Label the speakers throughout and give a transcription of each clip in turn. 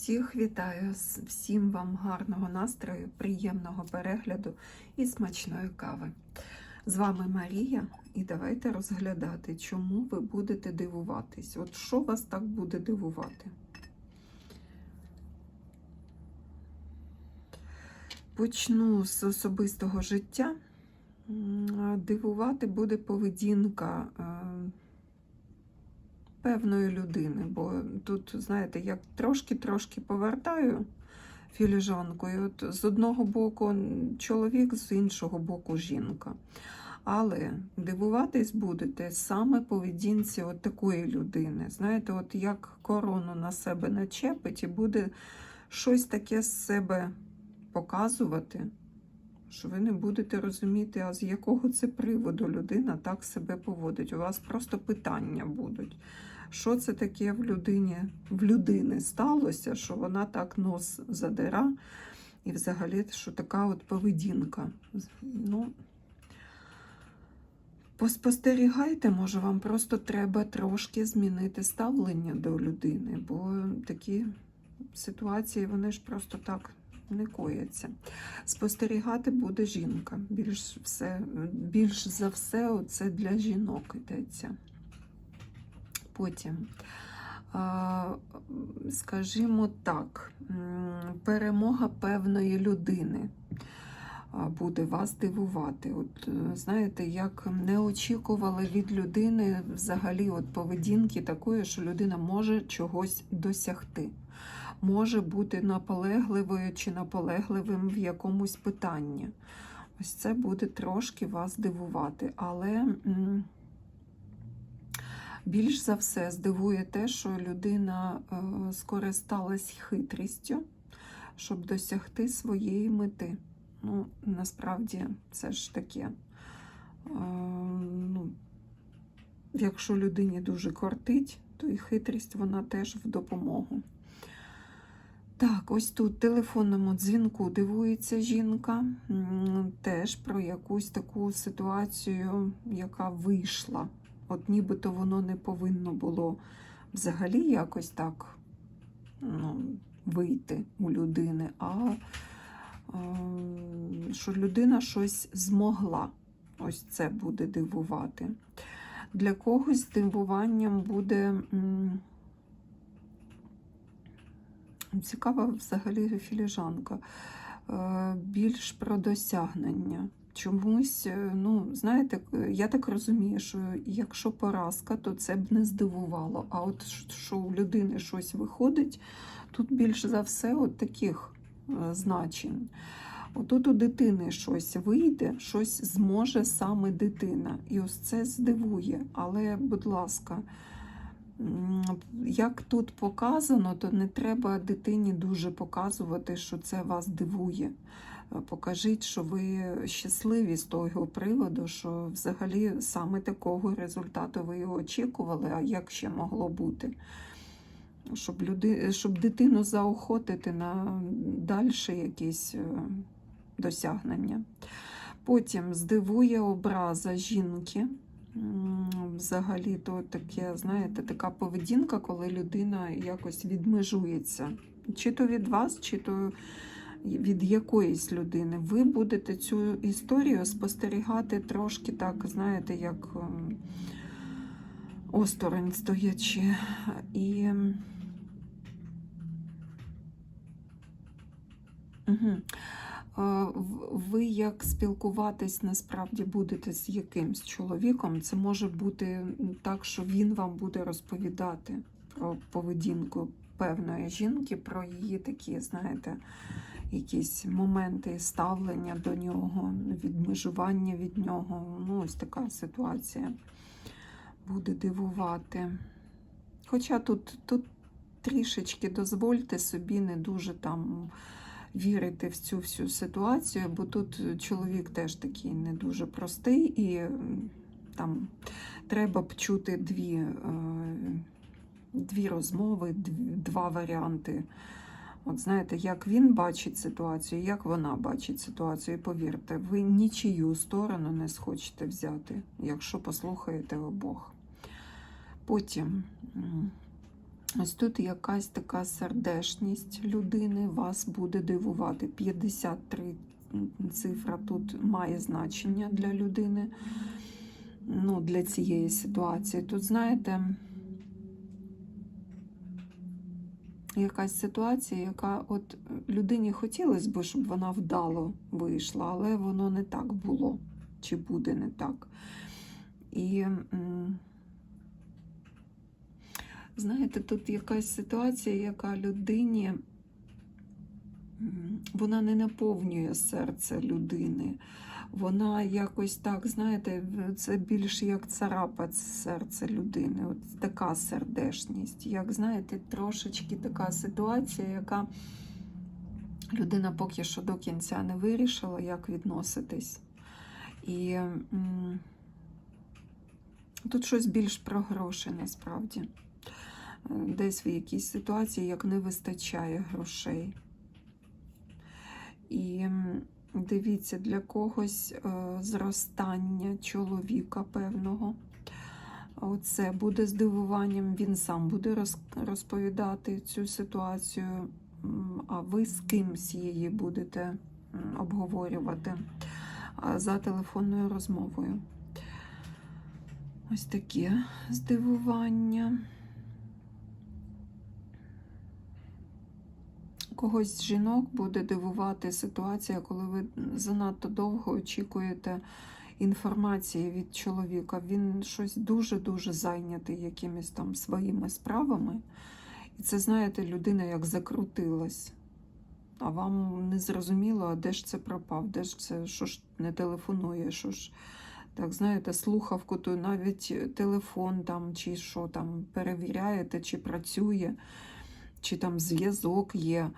Speaker 1: Всіх вітаю, всім вам гарного настрою, приємного перегляду і смачної кави. З вами Марія, і давайте розглядати, чому ви будете дивуватись. От що вас так буде дивувати? Почну з особистого життя. Дивувати буде поведінка е, певної людини, бо тут, знаєте, як трошки-трошки повертаю філіжанку, і от з одного боку чоловік, з іншого боку жінка. Але дивуватись будете саме поведінці от такої людини. Знаєте, от як корону на себе начепить і буде щось таке з себе показувати, що ви не будете розуміти, а з якого це приводу людина так себе поводить. У вас просто питання будуть. Що це таке в людині, в людини сталося, що вона так нос задира, і взагалі, що така от поведінка. Ну, поспостерігайте, може, вам просто треба трошки змінити ставлення до людини, бо такі ситуації вони ж просто так не кояться. Спостерігати буде жінка. Більш, все, більш за все, це для жінок йдеться. Потім, скажімо так, перемога певної людини буде вас дивувати. От е, знаєте, як не очікували від людини взагалі от поведінки такої, що людина може чогось досягти. Може бути наполегливою чи наполегливим в якомусь питанні. Ось це буде трошки вас дивувати. Але більш за все здивує те, що людина е, скористалась хитрістю, щоб досягти своєї мети. Ну, насправді, це ж таке. Е, ну, якщо людині дуже кортить, то і хитрість вона теж в допомогу. Так, ось тут телефонному дзвінку дивується жінка. Теж про якусь таку ситуацію, яка вийшла. От нібито воно не повинно було взагалі якось так ну, вийти у людини, а е, що людина щось змогла. Ось це буде дивувати. Для когось дивуванням буде. Цікава взагалі філіжанка. Е, Більш про досягнення. Чомусь, е, ну, знаєте, я так розумію, що якщо поразка, то це б не здивувало. А от що у людини щось виходить, тут більш за все от таких е, значень. Отут у дитини щось вийде, щось зможе саме дитина. І ось це здивує. Але, будь ласка, Як тут показано, то не треба дитині дуже показувати, що це вас дивує. Покажіть, що ви щасливі з того приводу, що взагалі саме такого результату ви очікували, а як ще могло бути? Щоб, люди, щоб дитину заохотити на далі якісь е, досягнення. Потім здивує образа жінки. Взагалі, то таке, знаєте, така поведінка, коли людина якось відмежується. Чи то від вас, чи то від якоїсь людини. Ви будете цю історію спостерігати трошки так, знаєте, як ем, осторонь стоячи. І Угу. Ви як спілкуватись насправді будете з якимсь чоловіком, це може бути так, що він вам буде розповідати про поведінку певної жінки, про її такі, знаєте, якісь моменти ставлення до нього, відмежування від нього. Ну, ось така ситуація буде дивувати. Хоча тут, тут трішечки дозвольте собі не дуже там вірити в цю всю ситуацію, бо тут чоловік теж такий не дуже простий, і там треба б чути дві, е, дві розмови, дв- два варіанти. От знаєте, як він бачить ситуацію, як вона бачить ситуацію. І повірте, ви нічию сторону не схочете взяти, якщо послухаєте обох. Потім Ось тут якась така сердешність людини вас буде дивувати. 53 цифра тут має значення для людини, ну, для цієї ситуації. Тут, знаєте, якась ситуація, яка от людині хотілося б, щоб вона вдало вийшла, але воно не так було, чи буде не так. І знаєте, тут якась ситуація, яка людині вона не наповнює серце людини. Вона якось так, знаєте, це більш як царапать серце людини. От така сердешність. Як знаєте, трошечки така ситуація, яка людина поки що до кінця не вирішила, як відноситись. І тут щось більш про гроші насправді. Десь в якійсь ситуації як не вистачає грошей. І дивіться, для когось е, зростання чоловіка певного. Оце буде здивуванням, він сам буде розповідати цю ситуацію, а ви з кимсь її будете обговорювати за телефонною розмовою. Ось таке здивування. Когось з жінок буде дивувати ситуація, коли ви занадто довго очікуєте інформації від чоловіка. Він щось дуже-дуже зайнятий якимись там своїми справами. І це, знаєте, людина як закрутилась. А вам не зрозуміло, а де ж це пропав, де ж це, що ж не телефонує, що ж. Так, знаєте, слухавку, то навіть телефон там, чи що там перевіряєте, чи працює, чи там зв'язок є.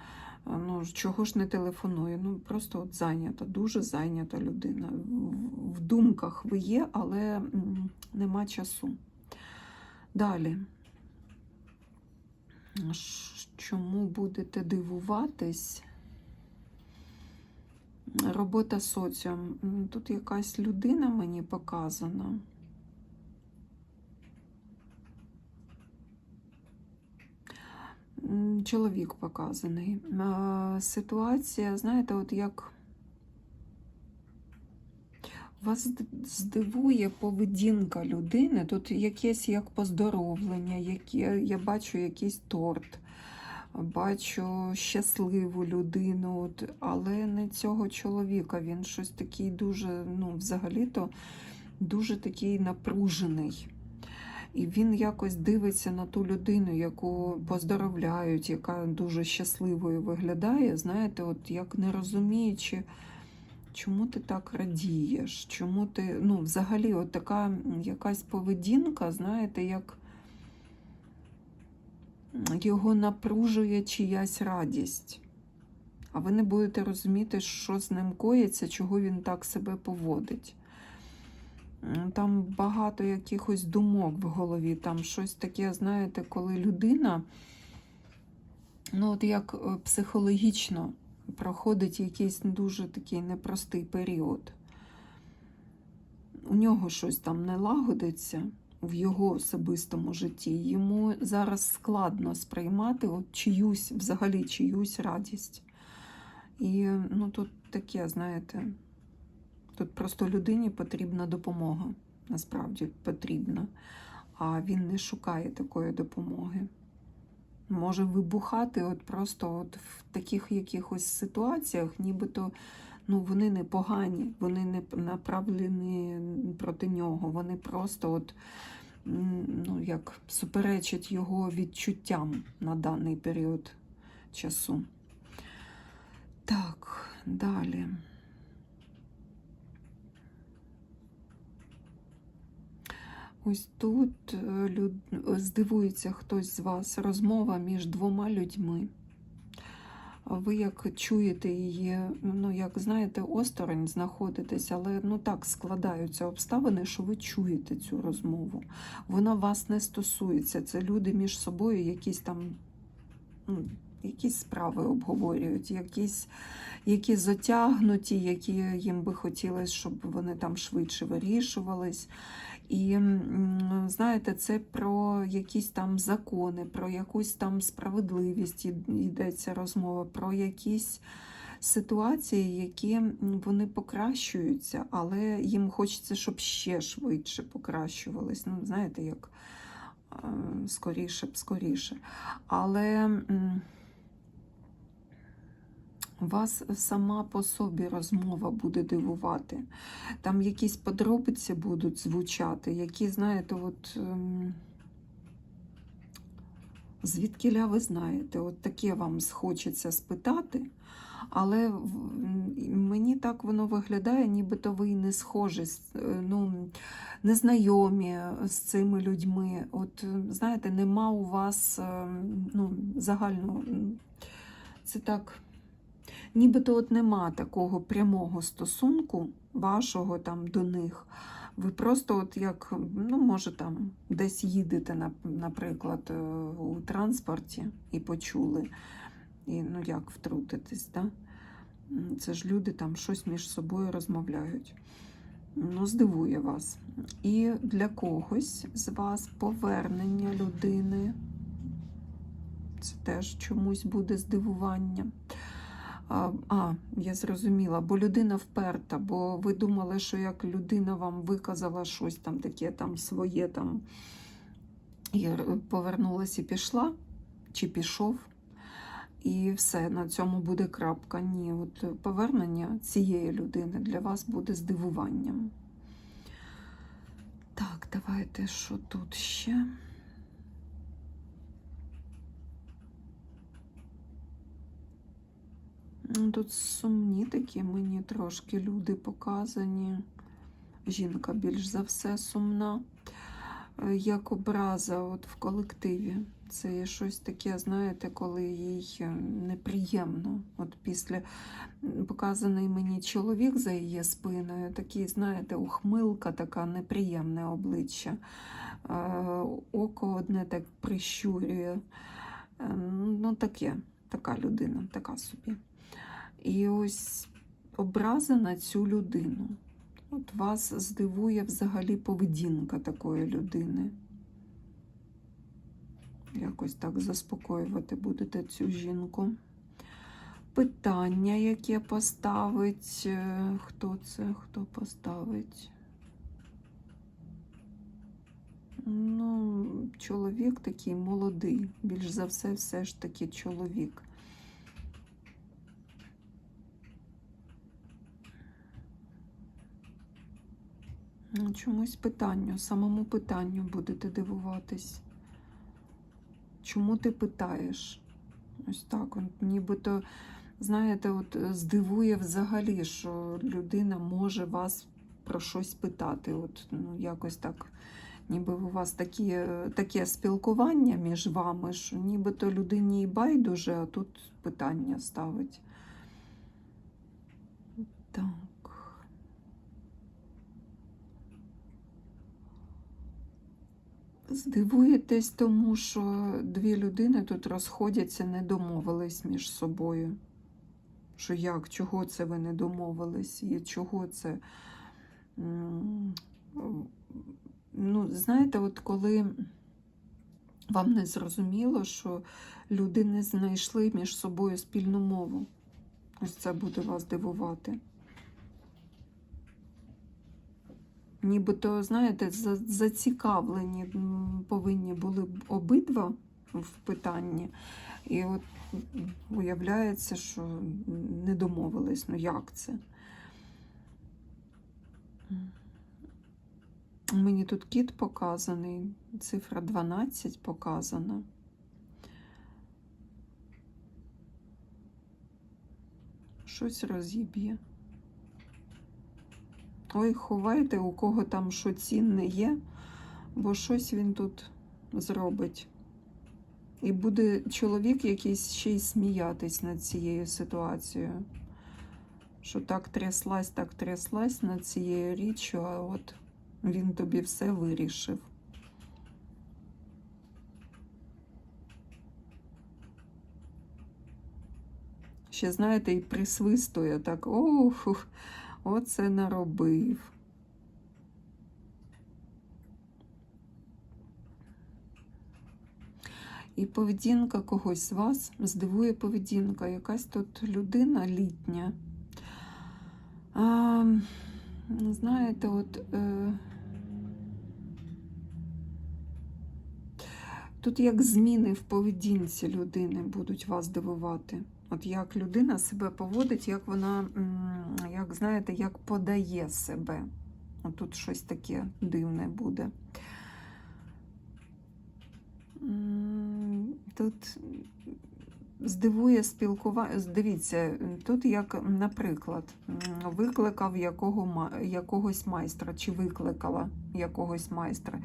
Speaker 1: Ну, чого ж не телефонує? Ну, просто от зайнята, дуже зайнята людина. В- В думках ви є, але нема часу. Далі. Чому будете дивуватись? Робота соціум. Тут якась людина мені показана. Чоловік показаний. Ситуація, знаєте, от як вас здивує поведінка людини. Тут якесь як поздоровлення, яке, я бачу якийсь торт, бачу щасливу людину, от, але не цього чоловіка. Він щось такий дуже, ну, взагалі-то дуже такий напружений. І він якось дивиться на ту людину, яку поздоровляють, яка дуже щасливою виглядає, знаєте, от як не розуміючи, чому ти так радієш, чому ти, ну, взагалі, от така якась поведінка, знаєте, як його напружує чиясь радість. А ви не будете розуміти, що з ним коїться, чого він так себе поводить. Там багато якихось думок в голові, там щось таке, знаєте, коли людина, ну от як е, психологічно проходить якийсь дуже такий непростий період. У нього щось там не лагодиться в його особистому житті. Йому зараз складно сприймати от чиюсь, взагалі чиюсь радість. І ну, тут таке, знаєте, Тут просто людині потрібна допомога. Насправді потрібна. А він не шукає такої допомоги. Може вибухати от просто от в таких якихось ситуаціях, нібито ну, вони не погані, вони не направлені проти нього. Вони просто от, ну, як суперечать його відчуттям на даний період часу. Так, далі. Ось тут е, люд... здивується хтось з вас розмова між двома людьми. Ви як чуєте її, ну як знаєте, осторонь знаходитесь, але ну так складаються обставини, що ви чуєте цю розмову. Вона вас не стосується. Це люди між собою якісь там ну, якісь справи обговорюють, якісь які затягнуті, які їм би хотілося, щоб вони там швидше вирішувались. І знаєте, це про якісь там закони, про якусь там справедливість йдеться розмова, про якісь ситуації, які вони покращуються, але їм хочеться, щоб ще швидше покращувались. Ну, знаєте, як скоріше б скоріше. Але. Вас сама по собі розмова буде дивувати. Там якісь подробиці будуть звучати, які, знаєте, от ем, звідкіля ви знаєте, от таке вам схочеться спитати, але мені так воно виглядає, нібито ви не схожі, е, ну, не знайомі з цими людьми. От, е, знаєте, нема у вас ем, ну, загально. Це так нібито от нема такого прямого стосунку вашого там до них. Ви просто, от як, ну, може, там десь їдете, наприклад, е, у транспорті і почули, і ну як втрутитись, да? Це ж люди там щось між собою розмовляють. Ну, здивує вас. І для когось з вас повернення людини. Це теж чомусь буде здивування. А, я зрозуміла, бо людина вперта, бо ви думали, що як людина вам виказала щось там таке там своє там і повернулась і пішла, чи пішов, і все, на цьому буде крапка. Ні, от повернення цієї людини для вас буде здивуванням. Так, давайте що тут ще? Тут сумні такі мені трошки люди показані. Жінка більш за все сумна, Е, як образа от в колективі. Це є щось таке, знаєте, коли їй е, неприємно. От після показаний мені чоловік за її спиною, такий, знаєте, ухмилка, така неприємне обличчя. Е, Око одне так прищурює. Е, Ну, таке, така людина, така собі. І ось образа на цю людину. От вас здивує взагалі поведінка такої людини. Якось так заспокоювати будете цю жінку. Питання, яке поставить. е, Хто це? Хто поставить? Ну, чоловік такий молодий. Більш за все, все ж таки чоловік. Чомусь питанню, самому питанню будете дивуватись. Чому ти питаєш? Ось так, от, нібито, знаєте, от е, здивує взагалі, що людина може вас про щось питати. От, ну, якось так, ніби у вас такі, е, таке спілкування між вами, що нібито людині і байдуже, а тут питання ставить. Так. Здивуєтесь, тому що дві людини тут розходяться, не домовились між собою. Що як, чого це ви не домовились, і чого це. Ну, знаєте, от коли вам не зрозуміло, що люди не знайшли між собою спільну мову. Ось це буде вас дивувати. Нібито, знаєте, зацікавлені повинні були б обидва в питанні. І от м, виявляється, що не домовились. Ну як це? Мені тут кіт показаний, цифра 12 показана. Щось розіб'є. Ой, ховайте, у кого там що цінне є, бо щось він тут зробить. І буде чоловік якийсь ще й сміятись над цією ситуацією. Що так тряслась, так тряслась над цією річчю, а от він тобі все вирішив. Ще, знаєте, і присвистує так, ох, Оце наробив. І поведінка когось з вас здивує поведінка. Якась тут людина літня. А, Знаєте, от е, тут як зміни в поведінці людини будуть вас дивувати. От як людина себе поводить, як вона, як знаєте, як подає себе. От тут щось таке дивне буде. Тут здивує спілкування. Дивіться, тут як, наприклад, викликав якого, якогось майстра, чи викликала якогось майстра.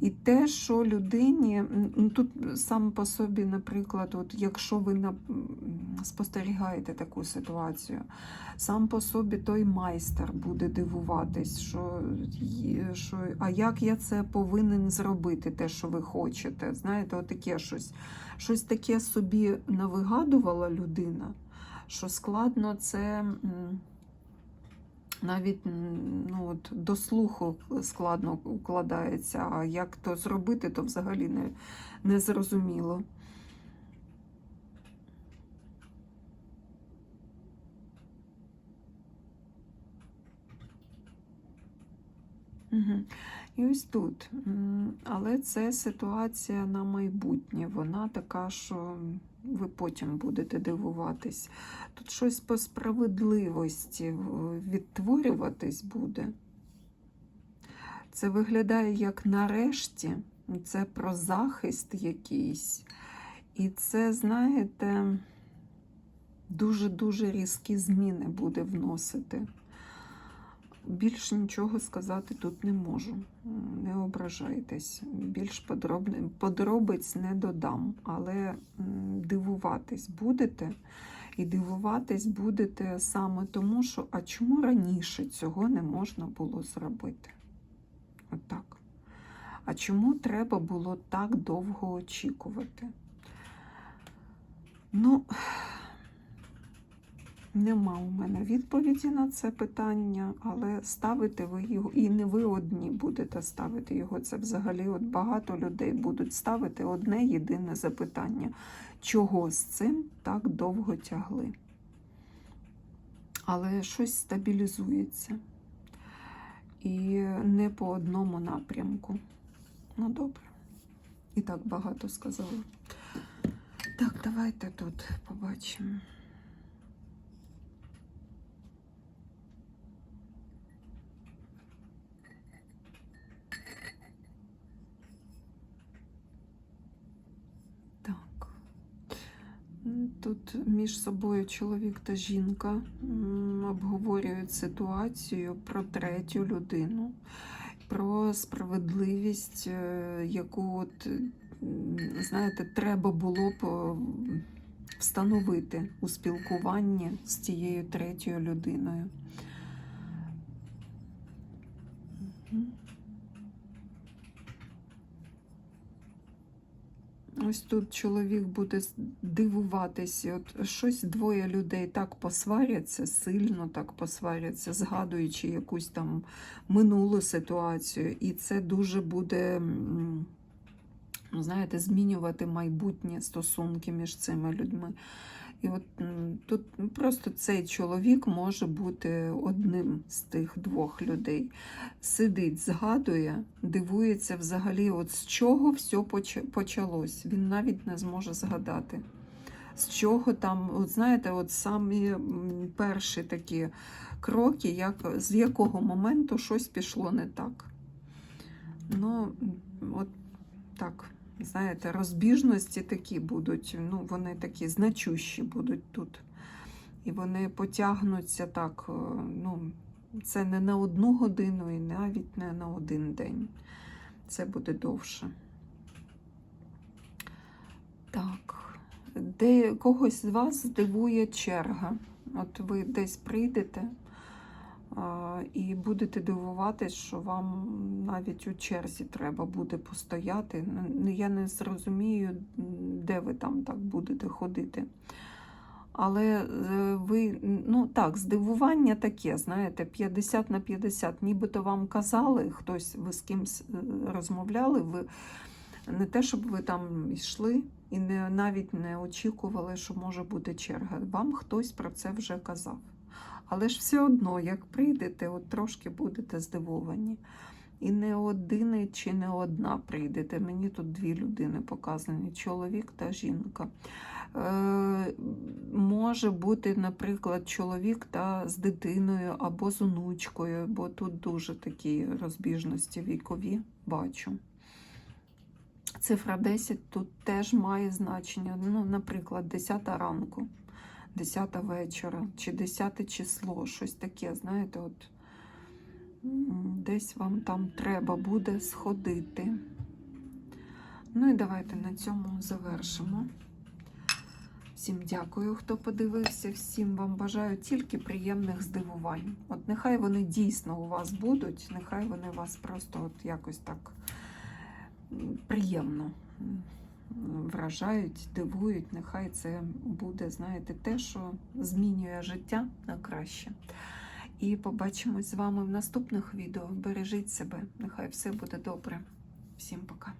Speaker 1: І те, що людині, ну, тут сам по собі, наприклад, от якщо ви спостерігаєте таку ситуацію, сам по собі той майстер буде дивуватись, що, що а як я це повинен зробити, те, що ви хочете. Знаєте, отаке щось. Щось таке собі навигадувала людина, що складно це. Навіть ну, от, до слуху складно укладається, а як то зробити, то взагалі не, не зрозуміло. І ось тут. Але це ситуація на майбутнє. Вона така, що ви потім будете дивуватись. Тут щось по справедливості е, відтворюватись буде. Це виглядає як нарешті, це про захист якийсь. І це, знаєте, дуже-дуже різкі зміни буде вносити. Більш нічого сказати тут не можу. Не ображайтесь. Більш подробне- подробиць не додам, але дивуватись будете. І дивуватись будете саме тому, що а чому раніше цього не можна було зробити? Отак. А чому треба було так довго очікувати? Ну, нема у мене відповіді на це питання, але ставите ви його, і не ви одні будете ставити його. Це взагалі от багато людей будуть ставити одне єдине запитання, чого з цим так довго тягли. Але щось стабілізується. І не по одному напрямку. Ну, добре. І так багато сказала. Так, давайте тут побачимо. Так. М, Тут між собою чоловік та жінка обговорюють ситуацію про третю людину, про справедливість, е, яку, от, знаєте, треба було б е, встановити у спілкуванні з тією третьою людиною. Ось тут чоловік буде дивуватися, от щось двоє людей так посваряться, сильно так посваряться, згадуючи якусь там минулу ситуацію, і це дуже буде, ну, знаєте, змінювати майбутнє стосунки між цими людьми. І от тут просто цей чоловік може бути одним з тих двох людей. Сидить, згадує, дивується взагалі, от з чого все почалось. Він навіть не зможе згадати. З чого там, от знаєте, от самі перші такі кроки, як, з якого моменту щось пішло не так. Ну, от так, знаєте, розбіжності такі будуть, ну, вони такі значущі будуть тут. І вони потягнуться так, е, ну, це не на одну годину і навіть не на один день. Це буде довше. Так, де когось з вас здивує черга. От ви десь прийдете і будете дивуватись, що вам навіть у черзі треба буде постояти. Ну, Я не зрозумію, де ви там так будете ходити. Але е, ви, ну так, здивування таке, знаєте, 50 на 50. Нібито вам казали, хтось ви з кимсь е, розмовляли, ви Не те, щоб ви там йшли і не, навіть не очікували, що може бути черга. Вам хтось про це вже казав. Але ж все одно, як прийдете, от трошки будете здивовані. І не один чи не одна прийдете. Мені тут дві людини показані: чоловік та жінка. Е, може бути, наприклад, чоловік та з дитиною або з онучкою, бо тут дуже такі розбіжності вікові бачу. Цифра 10 тут теж має значення. Ну, наприклад, 10 ранку, 10 вечора чи 10 число, щось таке, знаєте, от десь вам там треба буде сходити. Ну і давайте на цьому завершимо. Всім дякую, хто подивився. Всім вам бажаю тільки приємних здивувань. От нехай вони дійсно у вас будуть, нехай вони вас просто от якось так приємно вражають, дивують. Нехай це буде, знаєте, те, що змінює життя на краще. І побачимось з вами в наступних відео. Бережіть себе, нехай все буде добре. Всім пока.